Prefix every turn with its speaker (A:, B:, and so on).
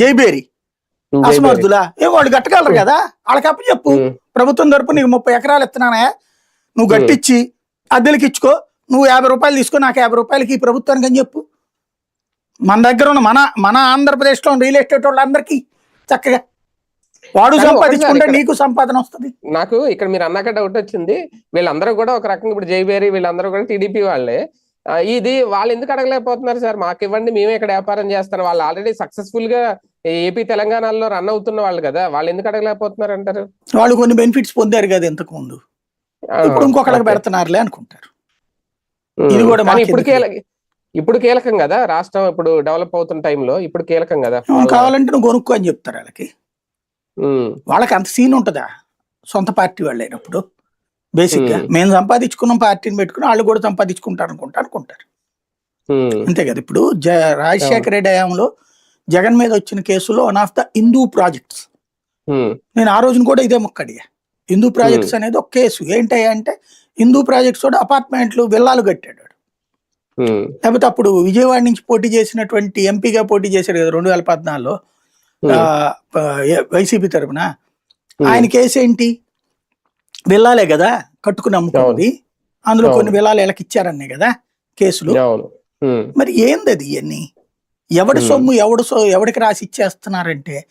A: జైబేరి అసమర్థులా? ఏ వాళ్ళు కట్టగలరు కదా? వాళ్ళకి అప్పు చెప్పు. ప్రభుత్వం తరపు నీకు ముప్పై ఎకరాలు ఇస్తున్నానా. నువ్వు. గట్టిచ్చి అద్దెలకి ఇచ్చుకో. నువ్వు యాభై రూపాయలు తీసుకో నాకు యాభై రూపాయలకి ఈ ప్రభుత్వానికి అని చెప్పు. మన దగ్గర ఉన్న మన మన ఆంధ్రప్రదేశ్లో రియల్ ఎస్టేట్ వాళ్ళందరికీ చక్కగా వాడు సంపాదించుకుంటే నీకు సంపాదన వస్తుంది.
B: నాకు ఇక్కడ మీరు అన్నాక డౌట్ వచ్చింది. వీళ్ళందరూ కూడా ఒక రకంగా ఇప్పుడు జైబేరి వీళ్ళందరూ కూడా టీడీపీ వాళ్ళే. ఇది వాళ్ళు ఎందుకు అడగలేకపోతున్నారు సార్? మాకు ఇవ్వండి మేమే ఇక్కడ వ్యాపారం చేస్తాం. వాళ్ళు ఆల్రెడీ సక్సెస్ఫుల్గా ఏపీ తెలంగాణలో రన్ అవుతున్న వాళ్ళు కదా వాళ్ళు ఎందుకు అడగలేకపోతున్నారు అంటారు?
A: వాళ్ళు కొన్ని బెనిఫిట్స్ పొందారు కదా ఇంతకు ముందు. ఇప్పుడు ఇంకొకళ్ళకి. పెడుతున్నారులే అనుకుంటారు. ఇది కూడా
B: ఇప్పుడు ఇప్పుడు కీలకం కదా రాష్ట్రం ఇప్పుడు డెవలప్ అవుతున్న టైంలో ఇప్పుడు కీలకం కదా.
A: కావాలంటే నువ్వు కొనుక్కో అని చెప్తారు వాళ్ళకి. వాళ్ళకి అంత సీన్ ఉంటుందా? సొంత పార్టీ వాళ్ళు అయినప్పుడు.
B: బేసిక్గా.
A: మేము సంపాదించుకున్నాం పార్టీని పెట్టుకుని వాళ్ళు కూడా సంపాదించుకుంటారు అనుకుంటా అనుకుంటారు.
B: ఉమ్,
A: అంతే కదా ఇప్పుడు. రాజశేఖర రెడ్డి హయాంలో జగన్ మీద వచ్చిన కేసులో one of the Hindu projects నేను ఆ రోజున కూడా ఇదే మొక్కడిగా హిందూ ప్రాజెక్ట్స్ అనేది ఒక కేసు. ఏంటయ్యా అంటే హిందూ ప్రాజెక్ట్స్ కూడా అపార్ట్మెంట్లు విల్లాలు కట్టాడు.
B: ఉమ్,
A: లేకపోతే అప్పుడు విజయవాడ నుంచి పోటీ చేసినటువంటి ఎంపీగా పోటీ చేశాడు కదా రెండు వేల పద్నాలుగులో. ఏ- వైసీపీ తరపున.
B: ఉమ్,
A: ఆయన కేసు ఏంటి? విల్లాలే కదా కట్టుకుని అమ్ముకుంది అందులో. కొన్ని విల్లాలు వీళ్ళకి ఇచ్చారన్నే కదా కేసులు. మరి ఏంది అది ఇవన్నీ ఎవడి. సొమ్ము ఎవడు సో ఎవడికి రాసి ఇచ్చేస్తున్నారంటే